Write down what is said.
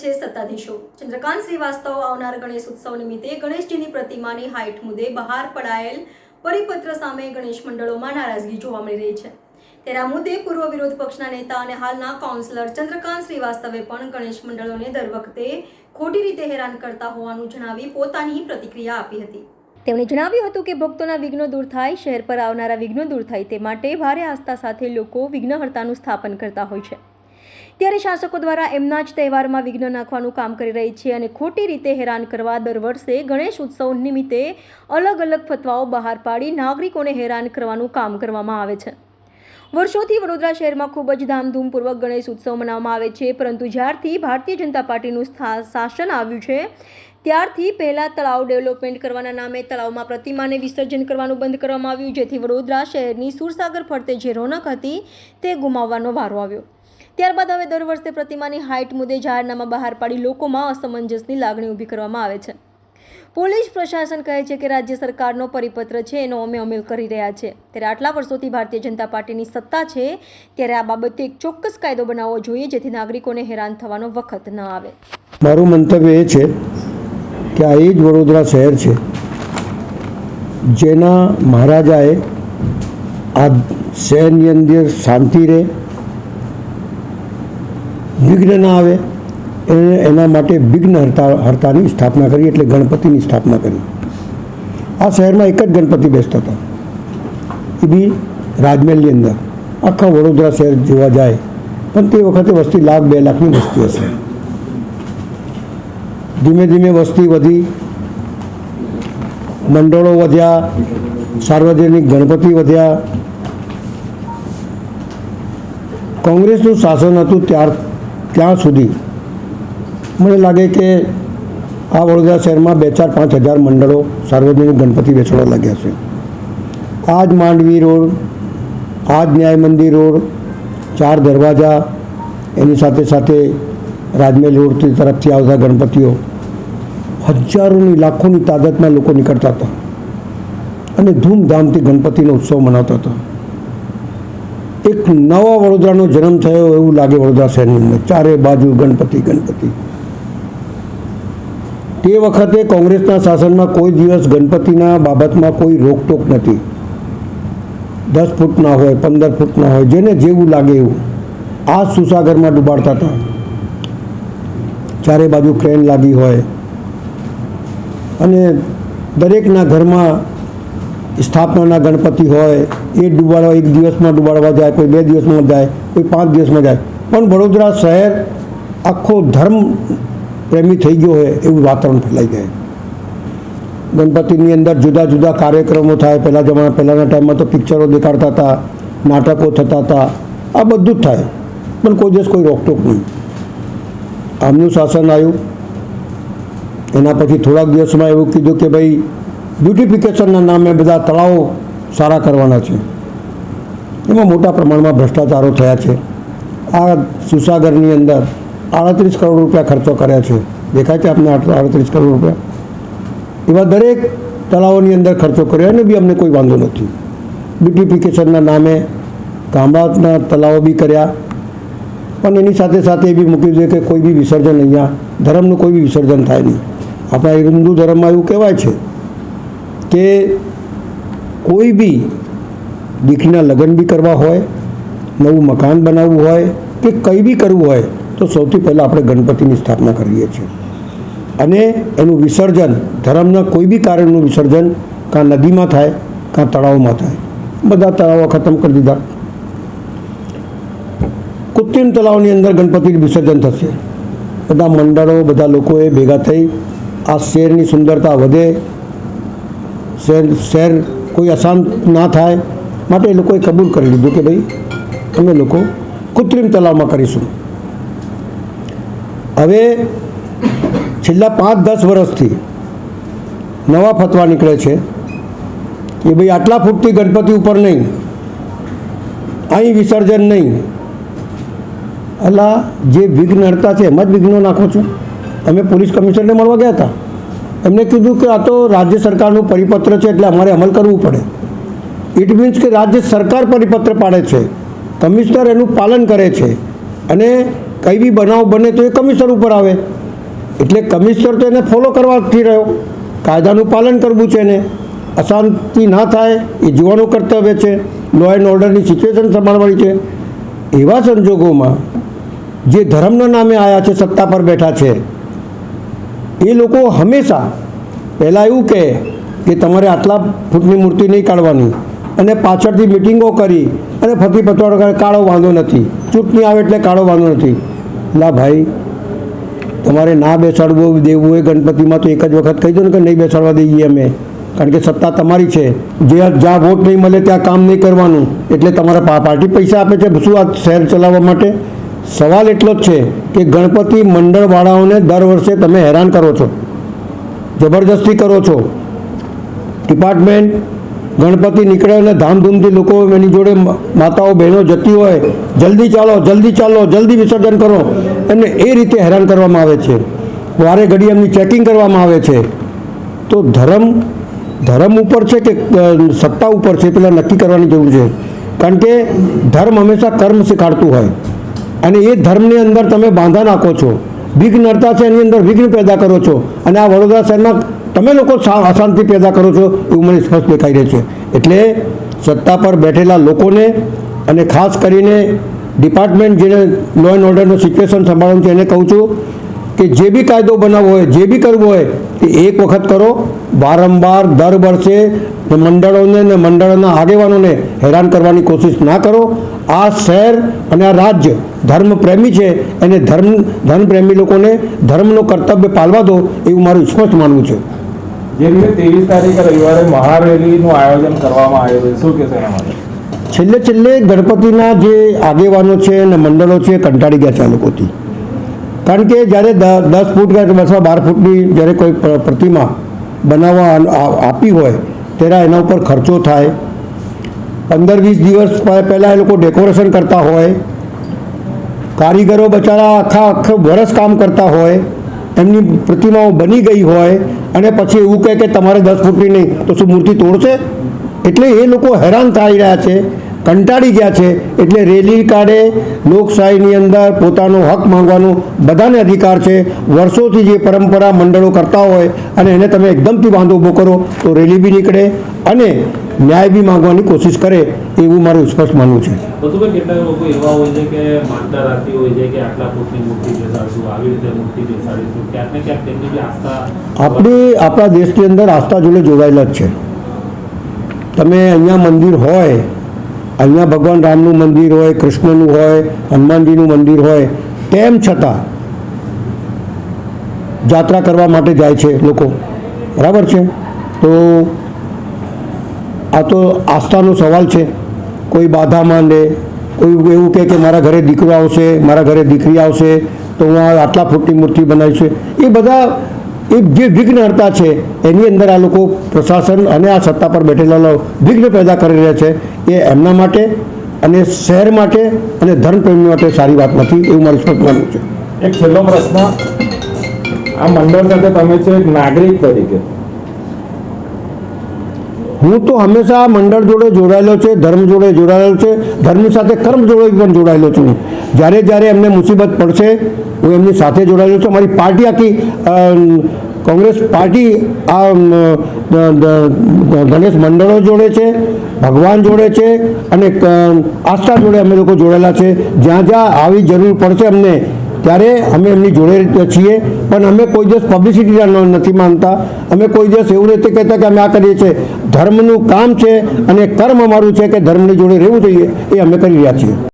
છે સત્તાધીશો. ચંદ્રકાંત શ્રીવાસ્તવ આવનાર ગણેશ ઉત્સવ નિમિત્તે ગણેશજીની પ્રતિમાની હાઇટ મુદ્દે બહાર પડાયેલ પરિપત્ર સામે ગણેશ મંડળોમાં નારાજગી જોવા મળી રહી છે. આ મુદ્દે પૂર્વ વિરોધ પક્ષના નેતા અને હાલના કાઉન્સિલર ચંદ્રકાંત શ્રીવાસ્તવે પણ ગણેશ મંડળોને દર વખતે ખોટી રીતે હેરાન કરતા હોવાનું જણાવી પોતાની પ્રતિક્રિયા આપી હતી. તેમણે જણાવ્યું હતું કે ભક્તોના વિઘ્નો દૂર થાય, શહેર પર આવનારા વિઘ્નો દૂર થાય તે માટે ભારે આસ્થા સાથે લોકો વિઘ્નહર્તાનું સ્થાપન કરતા હોય છે. ત્યારે શાસકો દ્વારા એમના જ તહેવારમાં વિઘ્ન નાખવાનું કામ કરી રહી છે અને ખોટી રીતે હેરાન કરવા દર વર્ષે ગણેશ ઉત્સવ નિમિત્તે અલગ અલગ ફતવાઓ બહાર પાડી નાગરિકોને હેરાન કરવાનું કામ કરવામાં આવે છે. વર્ષોથી વડોદરા શહેરમાં ખૂબ જ ધામધૂમપૂર્વક ગણેશ ઉત્સવ મનાવવામાં આવે છે, પરંતુ જ્યારથી ભારતીય જનતા પાર્ટીનું શાસન આવ્યું છે, ત્યારથી પહેલાં તળાવ ડેવલપમેન્ટ કરવાના નામે તળાવમાં પ્રતિમાને વિસર્જન કરવાનું બંધ કરવામાં આવ્યું, જેથી વડોદરા શહેરની સુરસાગર ફરતે જે રોનક હતી તે ગુમાવવાનો વારો આવ્યો. ત્યારબાદ હવે દર વર્ષે પ્રતિમાની હાઇટ મુદ્દે જાહેરનામા બહાર પાડી લોકોમાં અસમંજસની લાગણી ઊભી કરવામાં આવે છે. પોલીસ પ્રશાસન કહે છે કે રાજ્ય સરકારનો પરિપત્ર છે, એનો અમે અમલ કરી રહ્યા છે. ત્યારે આટલા વર્ષોથી ભારતીય જનતા પાર્ટીની સત્તા છે, ત્યારે આ બાબતે એક ચોક્કસ કાયદો બનાવવો જોઈએ, જેથી નાગરિકોને હેરાન થવાનો વખત ન આવે. મારું મંતવ્ય એ છે કે આ એ જ વડોદરા શહેર છે, જેના મહારાજાએ આ શહેરની અંદર શાંતિ રહે વિઘ્ન ના આવે, એને એના માટે વિઘ્ન હરતા, હરતાની સ્થાપના કરી, એટલે ગણપતિની સ્થાપના કરી. આ શહેરમાં એક જ ગણપતિ બેસતા હતા. એ બી રાજમહેલની અંદર. આખા વડોદરા શહેર જોવા જાય, પણ તે વખતે વસ્તી લાખ, બે લાખની વસ્તી હશે. ધીમે ધીમે વસ્તી વધી, મંડળો વધ્યા, સાર્વજનિક ગણપતિ વધ્યા. કોંગ્રેસનું શાસન હતું ત્યાર ત્યાં સુધી મને લાગે કે આ વડોદરા શહેરમાં બે ચાર પાંચ હજાર મંડળો સાર્વજનિક ગણપતિ બેસવા લાગ્યા છે. આ જ માંડવી રોડ આ જ ન્યાય મંદિર રોડ, ચાર દરવાજા, એની સાથે સાથે રાજમહેલ રોડ તરફથી આવતા ગણપતિઓ હજારોની લાખોની તાદાદમાં લોકો નીકળતા હતા અને ધૂમધામથી ગણપતિનો ઉત્સવ મનાવતા હતા. એક નવા વડોદરાનો જન્મ થયો એવું લાગે વડોદરા શહેરની અંદર. ચારે બાજુ ગણપતિ ગણપતિ. તે વખતે કોંગ્રેસના શાસનમાં કોઈ દિવસ ગણપતિના બાબતમાં કોઈ રોકટોક નથી. દસ ફૂટના હોય, પંદર ફૂટના હોય, જેને જેવું લાગે એવું. આ સુસાગરમાં ડૂબાડતા હતા. ચારે બાજુ ક્રેન લાગી હોય. અને દરેકના ઘરમાં સ્થાપનાના ગણપતિ હોય. એ ડૂબાડવા, એક દિવસમાં ડૂબાડવા જાય, કોઈ બે દિવસમાં જાય, કોઈ પાંચ દિવસમાં જાય. પણ વડોદરા શહેર આખો ધર્મ પ્રેમી થઈ ગયો હોય એવું વાતાવરણ ફેલાઈ જાય ગણપતિની અંદર જુદા જુદા કાર્યક્રમો થાય. પહેલાં જમાના, પહેલાંના ટાઈમમાં તો પિક્ચરો દેખાડતા હતા, નાટકો થતા હતા. આ બધું જ થાય. પણ કોઈ દિવસ કોઈ રોકટોક નહીં. આમનું શાસન આવ્યું. એના પછી થોડાક દિવસમાં એવું કીધું કે ભાઈ બ્યુટિફિકેશનના નામે બધા તળાવો સારા કરવાના છે. એમાં મોટા પ્રમાણમાં ભ્રષ્ટાચારો થયા છે. આ સુસાગરની અંદર આડત્રીસ કરોડ રૂપિયા ખર્ચો કર્યા છે. દેખાય છે આપને આડત્રીસ કરોડ રૂપિયા? એવા દરેક તળાવોની અંદર ખર્ચો કર્યો અને બી અમને કોઈ વાંધો નથી. બ્યુટિફિકેશનના નામે ગામડાના તળાવો બી કર્યા. પણ એની સાથે સાથે એ બી મૂકી દે કે કોઈ બી વિસર્જન અહીંયા, ધર્મનું કોઈ બી વિસર્જન થાય નહીં. આપણા હિન્દુ ધર્મમાં એવું કહેવાય છે કે કોઈ બી દીકરીના લગ્ન બી કરવા હોય, નવું મકાન બનાવવું હોય કે કંઈ બી કરવું હોય, તો સૌથી પહેલાં આપણે ગણપતિની સ્થાપના કરીએ છીએ. અને એનું વિસર્જન, ધર્મના કોઈ બી કારણનું વિસર્જન કાં નદીમાં થાય, કાં તળાવમાં થાય. બધા તળાવો ખતમ કરી દીધા. કૃત્રિમ તળાવની અંદર ગણપતિનું વિસર્જન થશે. બધા મંડળો, બધા લોકોએ ભેગા થઈ આ શહેરની સુંદરતા વધે, શહેર શહેર કોઈ અશાંત ના થાય માટે એ લોકોએ કબૂલ કરી લીધું કે ભાઈ, અમે લોકો કૃત્રિમ તળાવમાં કરીશું. હવે છેલ્લા પાંચ, દસ વર્ષથી નવા ફતવા નીકળે છે. કે ભાઈ આટલા ફૂટથી ગણપતિ ઉપર નહીં. અહીં વિસર્જન નહીં. અલા, જે વિઘ્નહર્તા છે એમાં જ વિઘ્નો નાખો છો. અમે પોલીસ કમિશનરને મળવા ગયા હતા. એમને કીધું કે આ તો રાજ્ય સરકારનું પરિપત્ર છે એટલે અમારે અમલ કરવું પડે. ઇટ મીન્સ કે રાજ્ય સરકાર પરિપત્ર પાડે છે. કમિશનર એનું પાલન કરે છે. અને કંઈ બી બનાવ બને તો એ કમિશનર ઉપર આવે. એટલે કમિશનર તો એને ફોલો કરવાથી રહ્યો. કાયદાનું પાલન કરવું છે એને. અશાંતિ ના થાય, એ જોવાનું કર્તવ્ય છે. લો એન્ડ ઓર્ડરની સિચ્યુએશન સંભાળવાની છે. એવા સંજોગોમાં જે ધર્મના નામે આવ્યા છે, સત્તા પર બેઠા છે એ લોકો હંમેશા પહેલાં એવું કહે કે તમારે આટલા ફૂટની મૂર્તિ નહીં કાઢવાની. અને પાછળથી મિટિંગો કરી અને ફતી પતવાડો કરે કાળો વાંધો નથી. ચૂંટણી આવે એટલે કાળો વાંધો નથી. લા ભાઈ, તમારે ના બેસાડવું દેવું હોય, ગણપતિમાં તો એક જ વખત કહી દો ને કે નહીં બેસાડવા દઈએ અમે. કારણ કે સત્તા તમારી છે. જે જ્યાં વોટ નહીં મળે ત્યાં કામ નહીં કરવાનું. એટલે તમારા પાર્ટી પૈસા આપે છે શું આ શહેર ચલાવવા માટે? સવાલ એટલો જ છે કે ગણપતિ મંડળવાળાઓને દર વર્ષે તમે હેરાન કરો છો. જબરજસ્તી કરો છો. ડિપાર્ટમેન્ટ, ગણપતિ નીકળે અને ધામધૂમથી લોકો એની જોડે માતાઓ, બહેનો જતી હોય, જલ્દી ચાલો જલ્દી ચાલો, જલ્દી વિસર્જન કરો એમને એ રીતે હેરાન કરવામાં આવે છે. વારે ઘડી એમની ચેકિંગ કરવામાં આવે છે. તો ધર્મ ધર્મ ઉપર છે કે સત્તા ઉપર છે પેલા નક્કી કરવાની જરૂર છે. કારણ કે ધર્મ હંમેશા કર્મ શીખાડતું હોય. અને એ ધર્મની અંદર તમે બાંધા નાખો છો. વિઘ્નતા છે, એની અંદર વિઘ્ન પેદા કરો છો. અને આ વડોદરા શહેરમાં તમે લોકો અશાંતિ પેદા કરો છો એવું મને સ્પષ્ટ દેખાઈ રહ્યું છે. એટલે સત્તા પર બેઠેલા લોકોને અને ખાસ કરીને ડિપાર્ટમેન્ટ જેને લો એન્ડ ઓર્ડરનું સિચ્યુએશન સંભાળવાનું છે એને કહું છું કે જે બી કાયદો બનાવવો હોય, જે બી કરવું હોય તે એક વખત કરો. વારંવાર દર વર્ષે મંડળોને ને મંડળોના આગેવાનોને હેરાન કરવાની કોશિશ ના કરો. આ શહેર અને આ રાજ્ય ધર્મ પ્રેમી છે. એને ધર્મ ધર્મપ્રેમી લોકોને ધર્મનું કર્તવ્ય પાલવા દો એવું મારું સ્પષ્ટ માનવું છે. જે રીતે ત્રેવીસ તારીખે રવિવારે મહારેલીનું આયોજન કરવામાં આવ્યું શું કહેશો એના માટે? છેલ્લે છેલ્લે ગણપતિના જે આગેવાનો છે અને મંડળો છે કંટાળી ગયા છે આ લોકોથી. કારણ કે જ્યારે દસ ફૂટ કે અથવા બાર ફૂટની જ્યારે કોઈ પ્રતિમા બનાવવા આપી હોય, ત્યારે એના ઉપર ખર્ચો થાય. પંદર વીસ દિવસ પહેલાં એ લોકો ડેકોરેશન કરતા હોય. કારીગરો બચારા આખા, આખું વરસ કામ કરતા હોય. એમની પ્રતિમાઓ બની ગઈ હોય અને પછી એવું કહે કે તમારે દસ ફૂટની નહીં, તો શું મૂર્તિ તોડશે? એટલે એ લોકો હેરાન થઈ રહ્યા છે. કંટાળી ગયા છે એટલે રેલી કાઢે લોકશાહીની અંદર પોતાનો હક માંગવાનો બધાને અધિકાર છે. વર્ષોથી જે પરંપરા મંડળો કરતા હોય અને એને તમે એકદમથી વાંધો ઊભો કરો તો રેલી બી નીકળે અને ન્યાય બી માંગવાની કોશિશ કરે એવું મારું સ્પષ્ટ માનવું છે. આપણી આપણા દેશની અંદર આસ્થા જોડે જોડાયેલા જ છે. તમે અહીંયા મંદિર હોય અહીંયા ભગવાન રામનું મંદિર હોય, કૃષ્ણનું હોય, હનુમાનજીનું મંદિર હોય, તેમ છતાં જાત્રા કરવા માટે જાય છે લોકો. બરાબર છે? તો આ તો આસ્થાનો સવાલ છે. કોઈ બાધા માંડે, કોઈ એવું કહે કે મારા ઘરે દીકરો આવશે, મારા ઘરે દીકરી આવશે, તો હું આટલા ફૂટની મૂર્તિ બનાવીશ. એ બધા, એ જે વિઘ્નહર્તા છે, એની અંદર આ લોકો પ્રશાસન અને આ સત્તા પર બેઠેલા વિઘ્ન પેદા કરી રહ્યા છે. એ એમના માટે અને શહેર માટે અને ધર્મપ્રેમી માટે સારી વાત નથી એવું મારું સ્પષ્ટ માનવું છે. એક છેલ્લો પ્રશ્ન. આ મંડળ સાથે તમે છો એક નાગરિક તરીકે. હું તો હંમેશા મંડળ જોડે જોડાયેલો છે ધર્મ જોડે જોડાયેલો છે ધર્મ સાથે કર્મ જોડે પણ જોડાયેલો છું જ્યારે જ્યારે એમને મુસીબત પડશે હું એમની સાથે જોડાયેલો છું. મારી પાર્ટી આખી કોંગ્રેસ પાર્ટી આ ગણેશ મંડળો જોડે છે, ભગવાન જોડે છે અને આસ્થા જોડે અમે લોકો જોડેલા છે. જ્યાં જ્યાં આવી જરૂર પડશે અમને, ત્યારે અમે એમની જોડે છીએ. પણ અમે કોઈ દિવસ પબ્લિસિટી નથી માનતા. અમે કોઈ દિવસ એવું નથી કહેતા કે અમે આ કરીએ છીએ. ધર્મનું કામ છે અને કર્મ અમારું છે કે ધર્મની જોડે રહેવું જોઈએ, એ અમે કરી રહ્યા છીએ.